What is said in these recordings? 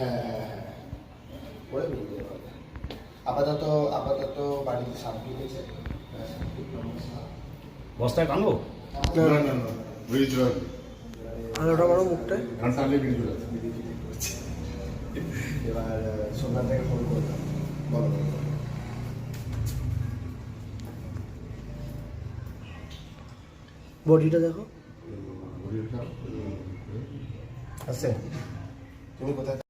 হ্যাঁ হ্যাঁ হ্যাঁ বেরিয়ে যাবে আপাতত আপাতত বাড়িতে সাপ ঢুকেছে বস্তায় টানবো না, না না না বেরিয়ে আলোটা বড় মুখটায় গান টানলে বেরিয়ে চলে এবার থেকে ফোন করলাম। বলো বলো। বডিটা দেখো। আছে তুমি কোথায়?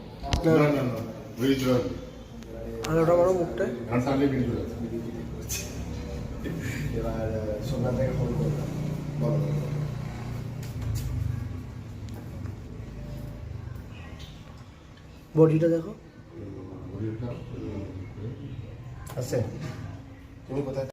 না না না বেরিয়ে আলোটা বড় মুখটায়। গান টানলে বেরিয়ে এবার সোমবার থেকে ফোন করলাম। বলো বলো। বডিটা দেখো। আছে। তুমি কোথায়